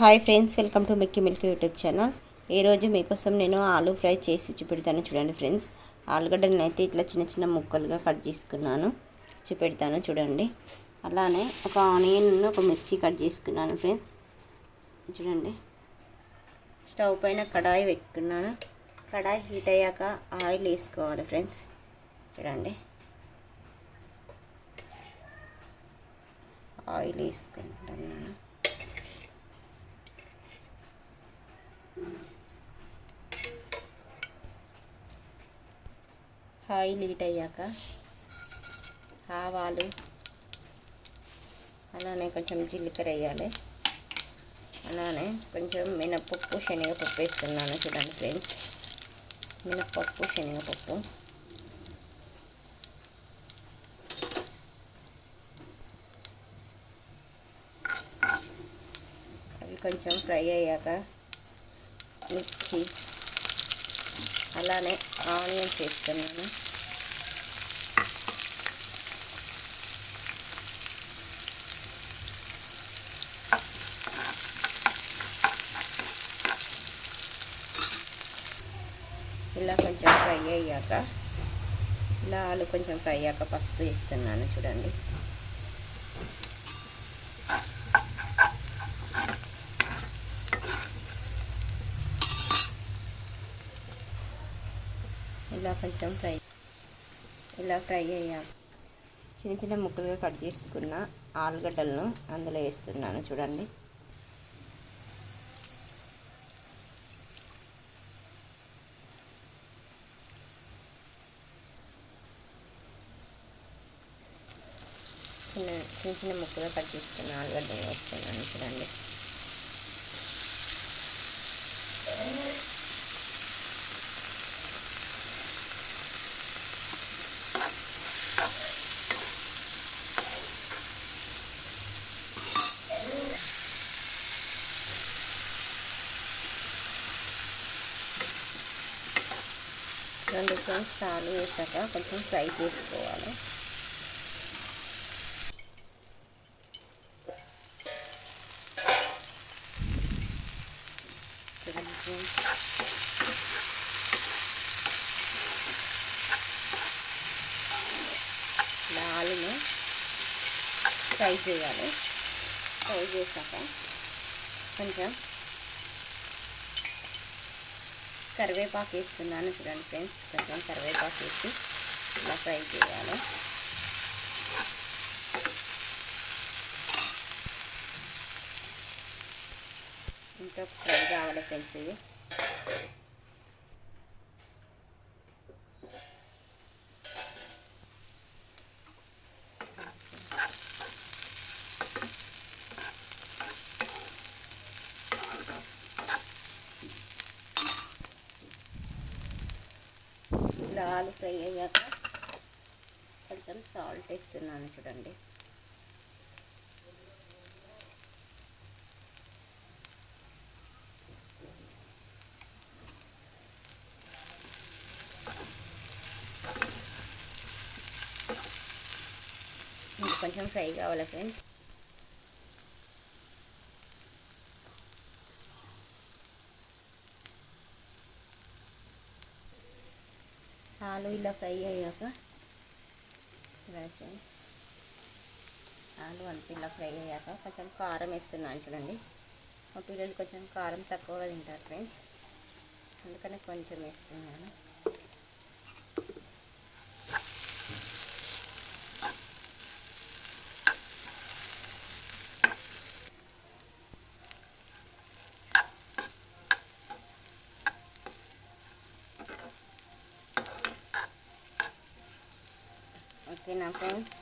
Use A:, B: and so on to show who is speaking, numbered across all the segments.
A: Hi friends welcome to Mickey milk YouTube channel. ఈరోజు మీకోసం నేను ఆలు ఫ్రై చేసి చూపెడతాను చూడండి ఫ్రెండ్స్. ఆలుగడ్డలను అయితే ఇట్లా చిన్న చిన్న ముక్కలుగా కట్ చేసుకున్నాను. చూపెడతాను చూడండి. అలానే ఒక ఆనియన్ ఒక మిర్చి కట్ చేసుకున్నాను ఫ్రెండ్స్. చూడండి. స్టవ్ పైన కడాయి పెట్టుకున్నాను. కడాయి హీట్ అయ్యాక ఆయిల్ వేసుకోవాలి ఫ్రెండ్స్. చూడండి. ఆయిల్ వేసుకుంటున్నాను. ఆయిల్ హీట్ అయ్యాక ఆవాలు అలానే కొంచెం జీలకర్ర వేయాలి. అలానే కొంచెం మినపప్పు శనగపప్పు వేస్తున్నాను చూడండి ఫ్రెండ్స్. మినపప్పు శనగపప్పు. అవి కొంచెం ఫ్రై అయ్యాక మిర్చి అలానే ఆనియన్స్ వేస్తున్నాను. ఇలా కొంచెం ఫ్రై అయ్యాక ఇలా ఆలు కొంచెం ఫ్రై అయ్యాక పసుపు వేస్తున్నాను చూడండి. ఇలా కొంచెం ఫ్రై ఇలా ఫ్రై అయ్యాక చిన్న చిన్న ముక్కలుగా కట్ చేసుకున్న ఆలుగడ్డలను అందులో వేస్తున్నాను చూడండి. చిన్న చిన్న చిన్న ముక్కలుగా కట్ చేసుకున్న ఆలుగడ్డలు వేస్తున్నాను చూడండి. రెండు స్పూన్స్ సాలు వేసాక కొంచెం ఫ్రై చేసుకోవాలి చూడండి ఫ్రెండ్స్ ఇలా ఆలుని ఫ్రై చేయాలి. ఫ్రై చేశాక కొంచెం కరివేపాకు వేస్తున్నాను చూడండి ఫ్రెండ్స్. కొంచెం కరివేపాకు వేసి ఇలా ఫ్రై చేయాలి. ఇంకా ఫ్రై కావాలి ఫ్రెండ్స్ ఇది. ఆలు ఫ్రై అయ్యాక కొంచెం సాల్ట్ వేస్తున్నాను చూడండి. కొంచెం ఫ్రై కావాలి ఫ్రెండ్స్? ఆలు ఇలా ఫ్రై అయ్యాక ఫ్రెండ్స్. ఆలు అంతా ఇలా ఫ్రై అయ్యాక కొంచెం కారం వేస్తున్నాను చూడండి. మా పిల్లలు కొంచెం కారం తక్కువగా తింటారు ఫ్రెండ్స్. అందుకని కొంచెం వేస్తున్నాను. ఓకేనా ఫ్రెండ్స్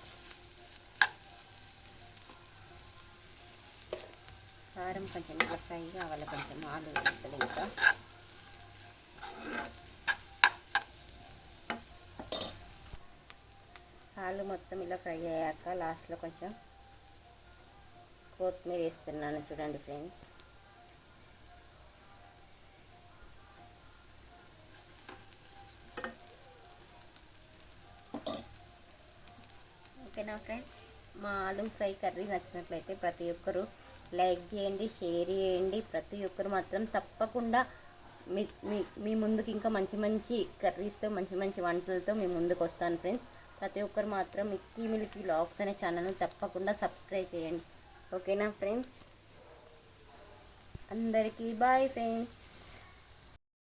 A: కారం కొంచెం ఇట్లా ఫ్రై కావాలి కొంచెం ఆలు ముక్కలు ఇంకా. ఆలు మొత్తం ఇలా ఫ్రై అయ్యాక లాస్ట్లో కొంచెం కొత్తిమీర వేస్తున్నాను చూడండి ఫ్రెండ్స్. ఓకేనా ఫ్రెండ్స్ మా ఆలూ ఫ్రై కర్రీ నచ్చినట్లయితే ప్రతి ఒక్కరూ లైక్ చేయండి షేర్ చేయండి. ప్రతి ఒక్కరు మాత్రం తప్పకుండా మీ మీ మీ ముందుకు ఇంకా మంచి మంచి కర్రీస్తో మంచి మంచి వంటలతో మీ ముందుకు వస్తాను ఫ్రెండ్స్ ప్రతి ఒక్కరు మాత్రం మిక్కీ మిల్కీ లాగ్స్ అనే ఛానల్ను తప్పకుండా సబ్స్క్రైబ్ చేయండి. ఓకేనా ఫ్రెండ్స్ అందరికీ బాయ్ ఫ్రెండ్స్